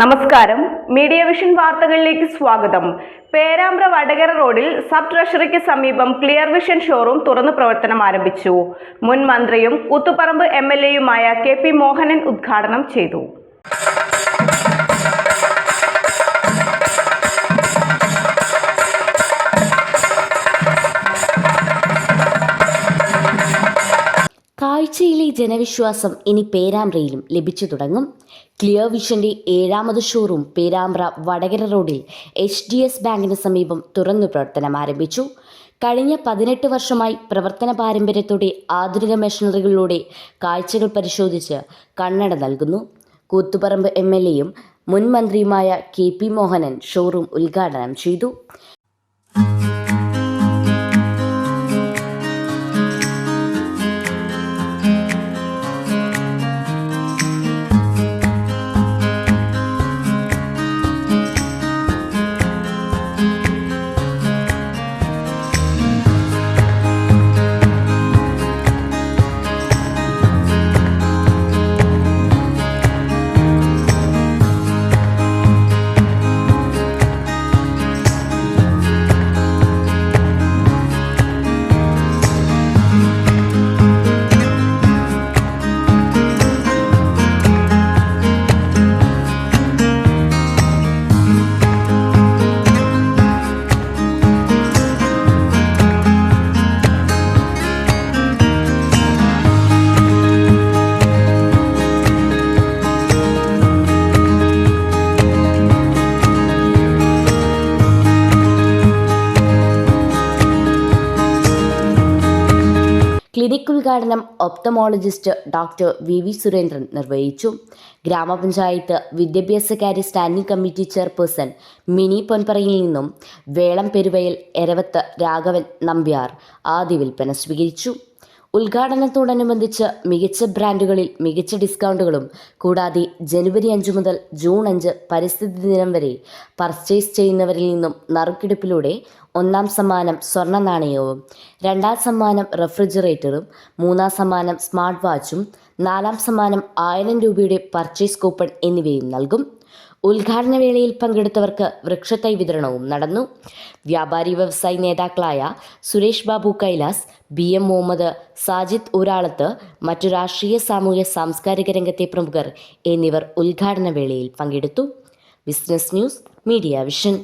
നമസ്കാരം. Media vision വാർത്തകളിലേക്ക് സ്വാഗതം. പേരാമ്പ്ര വടകര റോഡിൽ സബ് ട്രഷറിക്ക് സമീപം ക്ലിയർ വിഷൻ ഷോറൂം തുറന്നു പ്രവർത്തനം ആരംഭിച്ചു. മുൻ മന്ത്രിയും കൂത്തുപറമ്പ് എം എൽ എയുമായ കെ പി മോഹനൻ ഉദ്ഘാടനം ചെയ്തു. കാഴ്ചയിലെ ജനവിശ്വാസം ഇനി പേരാമ്പ്രയിലും ലഭിച്ചു തുടങ്ങും. ക്ലിയർ വിഷന്റെ ഏഴാമത് ഷോറൂം പേരാമ്പ്ര വടകര റോഡിൽ എച്ച് ഡി എസ് ബാങ്കിന് സമീപം തുറന്നു പ്രവർത്തനം ആരംഭിച്ചു. കഴിഞ്ഞ പതിനെട്ട് വർഷമായി പ്രവർത്തന പാരമ്പര്യത്തോടെ ആധുനിക മെഷീനറികളിലൂടെ കാഴ്ചകൾ പരിശോധിച്ച് കണ്ണട നൽകുന്നു. കൂത്തുപറമ്പ് എം എൽ എയും മുൻ മന്ത്രിയുമായ കെ പി മോഹനൻ ഷോറൂം ഉദ്ഘാടനം ചെയ്തു. ക്ലിനിക് ഉദ്ഘാടനം ophthalmologist doctor V V Surendran നിർവഹിച്ചു. ഗ്രാമപഞ്ചായത്ത് വിദ്യാഭ്യാസകാര്യ സ്റ്റാൻഡിംഗ് കമ്മിറ്റി ചെയർപേഴ്സൺ മിനി പൊൻപറയിൽ നിന്നും വേളം പെരുവയൽ എരവത്ത് രാഘവൻ നമ്പ്യാർ ആദ്യ വിൽപ്പന സ്വീകരിച്ചു. ഉദ്ഘാടനത്തോടനുബന്ധിച്ച് മികച്ച ബ്രാൻഡുകളിൽ മികച്ച ഡിസ്കൗണ്ടുകളും കൂടാതെ ജനുവരി അഞ്ച് മുതൽ ജൂൺ അഞ്ച് പരിസ്ഥിതി ദിനം വരെ പർച്ചേസ് ചെയ്യുന്നവരിൽ നിന്നും നറുക്കെടുപ്പിലൂടെ ഒന്നാം സമ്മാനം സ്വർണ നാണയവും രണ്ടാം സമ്മാനം റെഫ്രിജറേറ്ററും മൂന്നാം സമ്മാനം സ്മാർട്ട് വാച്ചും നാലാം സമ്മാനം ആയിരം രൂപയുടെ പർച്ചേസ് കൂപ്പൺ എന്നിവയും നൽകും. ഉദ്ഘാടന വേളയിൽ പങ്കെടുത്തവർക്ക് വൃക്ഷത്തൈ വിതരണവും നടന്നു. വ്യാപാരി വ്യവസായി നേതാക്കളായ സുരേഷ് ബാബു കൈലാസ് ബി എം മുഹമ്മദ് സാജിദ് ഊരാളത്ത് മറ്റു രാഷ്ട്രീയ സാമൂഹ്യ സാംസ്കാരിക രംഗത്തെ പ്രമുഖർ എന്നിവർ ഉദ്ഘാടന വേളയിൽ പങ്കെടുത്തു. Business news media vision.